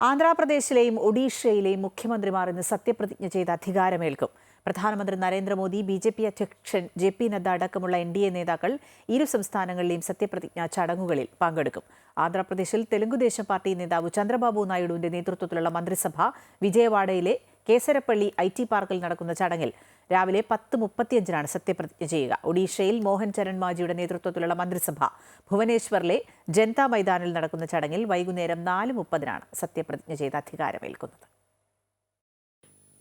ആന്ധ്രാപ്രദേശിലെയും ഒഡീഷയിലെയും മുഖ്യമന്ത്രിമാർ ഇന്ന് സത്യപ്രതിജ്ഞ ചെയ്ത് അധികാരമേൽക്കും. പ്രധാനമന്ത്രി നരേന്ദ്രമോദി ബി ജെ പി അധ്യക്ഷൻ ജെ പി നദ്ദ അടക്കമുള്ള എൻ ഡി എ നേതാക്കൾ ഇരു സംസ്ഥാനങ്ങളിലെയും സത്യപ്രതിജ്ഞാ ചടങ്ങുകളിൽ പങ്കെടുക്കും. ആന്ധ്രാപ്രദേശിൽ തെലുങ്കുദേശം പാർട്ടി നേതാവ് ചന്ദ്രബാബു നായിഡുവിന്റെ നേതൃത്വത്തിലുള്ള മന്ത്രിസഭ വിജയവാഡയിലെ കേസരപ്പള്ളി ഐ ടി പാർക്കിൽ നടക്കുന്ന ചടങ്ങിൽ രാവിലെ പത്ത് മുപ്പത്തിയഞ്ചിനാണ് സത്യപ്രതിജ്ഞ ചെയ്യുക. ഒഡീഷയിൽ മോഹൻ ചരൺ മാജിയുടെ നേതൃത്വത്തിലുള്ള മന്ത്രിസഭ ഭുവനേശ്വറിലെ ജനതാ മൈതാനിൽ നടക്കുന്ന ചടങ്ങിൽ വൈകുന്നേരം നാല് മുപ്പതിനാണ് സത്യപ്രതിജ്ഞ ചെയ്ത് അധികാരമേൽക്കുന്നത്.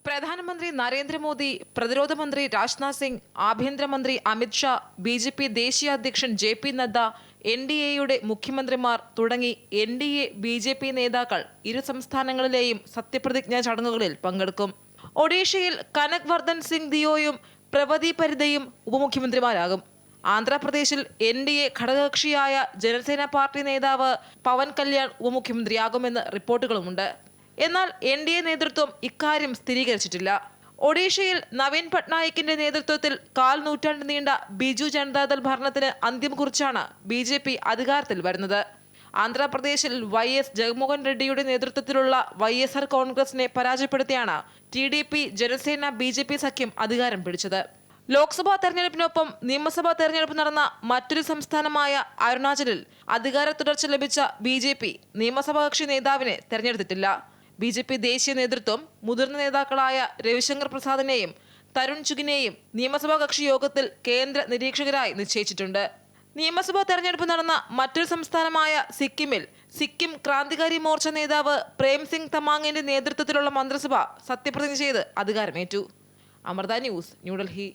പ്രധാനമന്ത്രി നരേന്ദ്രമോദി പ്രതിരോധ മന്ത്രി രാജ്നാഥ് സിംഗ് ആഭ്യന്തരമന്ത്രി അമിത്ഷാ ബി ജെ പി ദേശീയ അധ്യക്ഷൻ J P Nadda N D എയുടെ മുഖ്യമന്ത്രിമാർ തുടങ്ങി N D A B J P നേതാക്കൾ ഇരു സംസ്ഥാനങ്ങളിലെയും സത്യപ്രതിജ്ഞാ ചടങ്ങുകളിൽ പങ്കെടുക്കും. ഒഡീഷയിൽ കനക് വർദ്ധൻ സിംഗ് ദിയോയും പ്രവതി പരിതയും ഉപമുഖ്യമന്ത്രിമാരാകും. ആന്ധ്രാപ്രദേശിൽ എൻ ഡി എ ഘടകകക്ഷിയായ ജനസേന പാർട്ടി നേതാവ് പവൻ കല്യാൺ ഉപമുഖ്യമന്ത്രിയാകുമെന്ന് റിപ്പോർട്ടുകളുമുണ്ട്. എന്നാൽ എൻ ഡി എ നേതൃത്വം ഇക്കാര്യം സ്ഥിരീകരിച്ചിട്ടില്ല. ഒഡീഷയിൽ നവീൻ പട്നായിക്കിന്റെ നേതൃത്വത്തിൽ കാൽ നൂറ്റാണ്ട് നീണ്ട ബിജു ജനതാദൾ ഭരണത്തിന് അന്ത്യം കുറിച്ചാണ് ബി ജെ പി അധികാരത്തിൽ വരുന്നത്. ആന്ധ്രാപ്രദേശിൽ വൈ എസ് ജഗൻമോഹൻ റെഡ്ഡിയുടെ നേതൃത്വത്തിലുള്ള വൈ എസ് ആർ കോൺഗ്രസിനെ പരാജയപ്പെടുത്തിയാണ് T D P Janasena B J P സഖ്യം അധികാരം പിടിച്ചത്. ലോക്സഭാ തെരഞ്ഞെടുപ്പിനൊപ്പം നിയമസഭാ തെരഞ്ഞെടുപ്പ് നടന്ന മറ്റൊരു സംസ്ഥാനമായ അരുണാചലിൽ അധികാര തുടർച്ച ലഭിച്ച ബി ജെ പി നിയമസഭാ കക്ഷി നേതാവിനെ തെരഞ്ഞെടുത്തിട്ടില്ല. ബി ജെ പി ദേശീയ നേതൃത്വം മുതിർന്ന നേതാക്കളായ രവിശങ്കർ പ്രസാദിനെയും തരുൺ ചുഗിനെയും നിയമസഭാ കക്ഷി യോഗത്തിൽ കേന്ദ്ര നിരീക്ഷകരായി നിശ്ചയിച്ചിട്ടുണ്ട്. നിയമസഭാ തെരഞ്ഞെടുപ്പ് നടന്ന മറ്റൊരു സംസ്ഥാനമായ സിക്കിമിൽ സിക്കിം ക്രാന്തികാരി മോർച്ച നേതാവ് പ്രേം സിംഗ് തമാങ്ങിന്റെ നേതൃത്വത്തിലുള്ള മന്ത്രിസഭ സത്യപ്രതിജ്ഞ ചെയ്ത് അധികാരമേറ്റു. അമൃത ന്യൂസ് ന്യൂഡൽഹി.